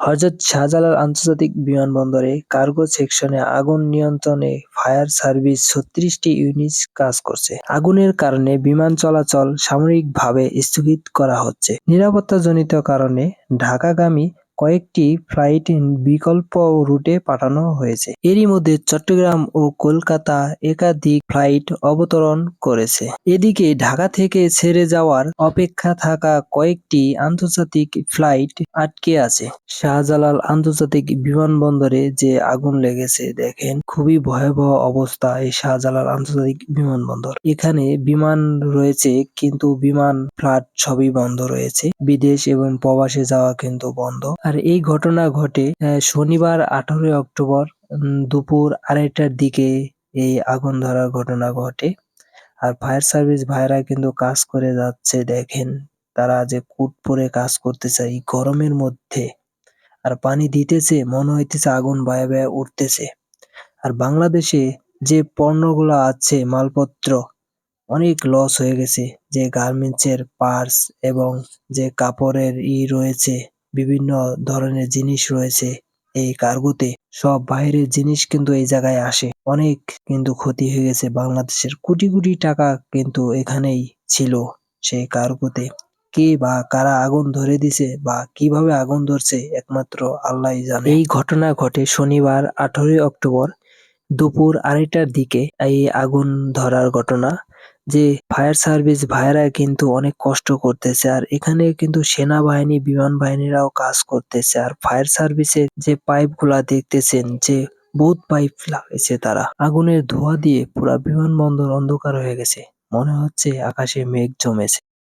হযরত শাহজালাল আন্তর্জাতিক বিমানবন্দরে কার্গো সেকশনে আগুন নিয়ন্ত্রণে ফায়ার সার্ভিস ছত্রিশটি ইউনিট কাজ করছে। আগুনের কারণে বিমান চলাচল সাময়িকভাবে স্থগিত করা হচ্ছে। নিরাপত্তাজনিত কারণে ঢাকাগামী কয়েকটি ফ্লাইট বিকল্প রুটে পাঠানো হয়েছে। এরই মধ্যে চট্টগ্রাম ও কলকাতা একাধিক ফ্লাইট অবতরণ করেছে। এদিকে ঢাকা থেকে ছেড়ে যাওয়ার অপেক্ষা থাকা কয়েকটি আন্তর্জাতিক ফ্লাইট আটকে আছে। শাহজালাল আন্তর্জাতিক বিমানবন্দরে যে আগুন লেগেছে দেখেন, খুবই ভয়াবহ অবস্থা এই শাহজালাল আন্তর্জাতিক বিমানবন্দর। এখানে বিমান রয়েছে কিন্তু বিমান ফ্লাট সবই বন্ধ রয়েছে। বিদেশ এবং প্রবাসে যাওয়া কিন্তু বন্ধ। আর এই ঘটনা ঘটে শনিবার আঠারোই অক্টোবর দুপুর আড়াইটার দিকে এই আগুন ধরার ঘটনা ঘটে। আর ফায়ার সার্ভিস ভাইরা কিন্তু কাজ করে যাচ্ছে, দেখেন তারা যে কুট পরে কাজ করতেছে এই গরমের মধ্যে। আর পানি দিতেছে, মনে হইতেছে আগুন বয়ে বয়ে উঠতেছে। আর বাংলাদেশে যে পণ্যগুলো আছে, মালপত্র, অনেক লস হয়ে গেছে। যে গার্মেন্টস এর পার্টস এবং যে কাপড়ের ই রয়েছে বিভিন্ন ধরনের জিনিস রয়েছে এই কার্গোতে সব বাইরের জিনিস কিন্তু এই জায়গায় আসে। অনেক কিন্তু ক্ষতি হয়ে গেছে বাংলাদেশের কোটি কোটি টাকা কিন্তু এখানেই ছিল সেই কার্গোতে। কে বা কারা আগুন ধরে দিছে বা কীভাবে আগুন ধরছে একমাত্র আল্লাহ জানে। এই ঘটনা ঘটে শনিবার, আঠারোই অক্টোবর দুপুর আড়াইটার দিকে এই আগুন ধরার ঘটনা। যে ফায়ার সার্ভিস ভাইরা কিন্তু অনেক কষ্ট করতেছে আর এখানে কিন্তু সেনাবাহিনী বিমান বাহিনীরাও কাজ করতেছে আর ফায়ার সার্ভিসের যে পাইপগুলা দেখতেছেন, যে বহুত পাইপ লাগাইছে তারা। আগুনের ধোঁয়া দিয়ে পুরা বিমানবন্দর অন্ধকার হয়ে গেছে। মনে হচ্ছে আকাশে মেঘ জমেছে।